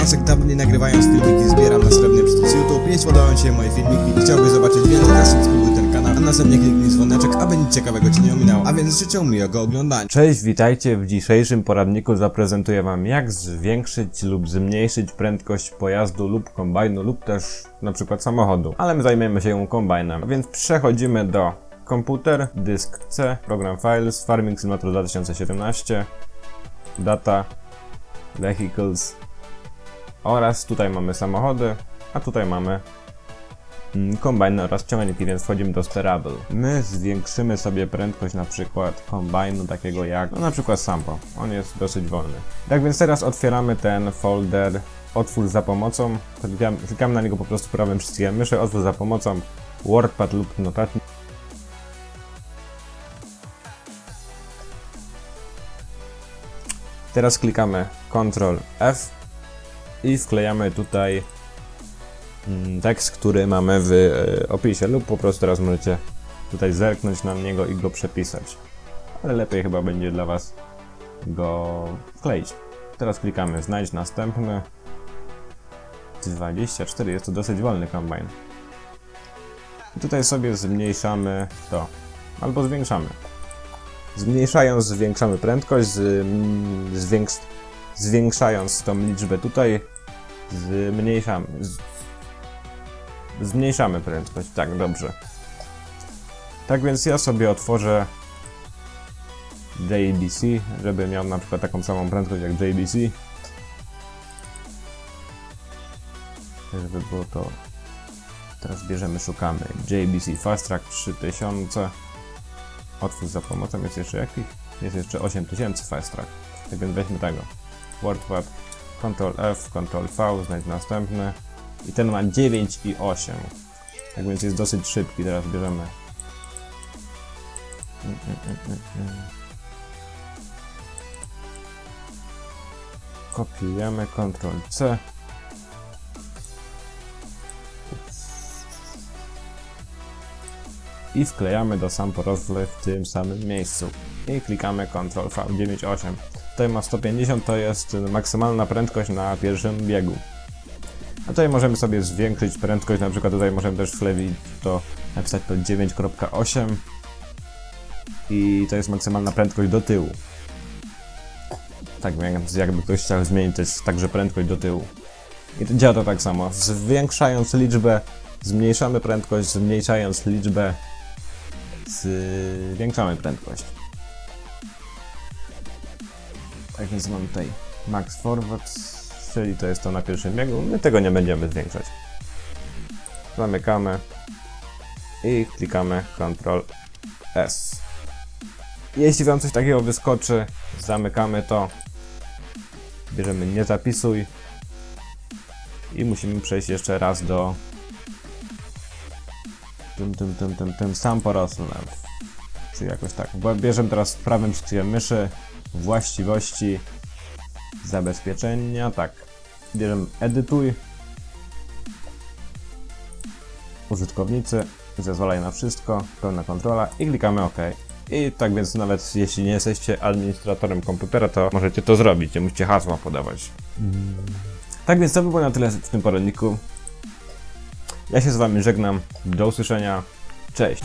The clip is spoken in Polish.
Jacek dawniej nagrywając filmiki zbieram na srebrny przycisk YouTube. Jeśli podobają Ci się moje filmiki i chciałbyś zobaczyć więcej, to subskrybuj ten kanał, a następnie kliknij dzwoneczek, aby nic ciekawego Cię nie ominęło. A więc życzę miłego oglądania. Cześć, witajcie. W dzisiejszym poradniku zaprezentuję Wam jak zwiększyć lub zmniejszyć prędkość pojazdu lub kombajnu lub też na przykład samochodu. Ale my zajmiemy się kombajnem. A więc przechodzimy do komputer, dysk C, program Files, Farming Simulator 2017, Data, Vehicles oraz tutaj mamy samochody, a tutaj mamy mm, kombajny oraz ciągniki, więc wchodzimy do Sterable. My zwiększymy sobie prędkość na przykład kombajnu takiego jak, no na przykład Sampo. On jest dosyć wolny. Tak więc teraz otwieramy ten folder Otwórz za pomocą, klikam, na niego po prostu prawym przyciskiem myszy, otwórz za pomocą WordPad lub notatnik. Teraz klikamy Ctrl F i wklejamy tutaj mm, tekst, który mamy w e, opisie, lub po prostu teraz możecie tutaj zerknąć na niego i go przepisać. Ale lepiej chyba będzie dla Was go wkleić. Teraz klikamy znajdź następny. 24, jest to dosyć wolny kombajn. I tutaj sobie zmniejszamy to, albo zwiększamy. Zmniejszając zwiększamy prędkość, mm, zwięks, zwiększając tą liczbę tutaj zmniejszamy, z, zmniejszamy prędkość, tak, dobrze. Tak więc ja sobie otworzę JBC, żeby miał na przykład taką samą prędkość jak JBC. Żeby było to... Teraz bierzemy, szukamy JBC Fast Track 3000. Otwórz za pomocą, jest jeszcze jakich? Jest jeszcze 8000 Fast Track. Tak więc weźmy tego. WordPad, Ctrl F, Ctrl V, znajdź następny. I ten ma 9 i 8. Tak więc jest dosyć szybki. Teraz bierzemy. Kopiujemy Ctrl C. I wklejamy do sam porozwy w tym samym miejscu. I klikamy Ctrl V 98. Tutaj ma 150, to jest maksymalna prędkość na pierwszym biegu. A tutaj możemy sobie zwiększyć prędkość, na przykład tutaj możemy też wkleić to, napisać to 9.8 i to jest maksymalna prędkość do tyłu. Tak więc jakby ktoś chciał zmienić też także prędkość do tyłu. I to działa to tak samo. Zwiększając liczbę, zmniejszamy prędkość, zmniejszając liczbę, zwiększamy prędkość. Tak więc mam tutaj max forward, czyli to jest to na pierwszym biegu. My tego nie będziemy zwiększać. Zamykamy i klikamy Ctrl S. Jeśli Wam coś takiego wyskoczy, zamykamy to. Bierzemy nie zapisuj. I musimy przejść jeszcze raz do tym, tym, tym, tym, tym sam porosłem. Czy jakoś tak. Bierzemy teraz prawym przyciskiem myszy właściwości zabezpieczenia. Tak. Bierzemy edytuj. Użytkownicy. Zezwalaj na wszystko. Pełna kontrola. I klikamy OK. I tak więc nawet jeśli nie jesteście administratorem komputera, to możecie to zrobić. Nie musicie hasła podawać. Tak więc to by było na tyle w tym poradniku. Ja się z Wami żegnam. Do usłyszenia. Cześć.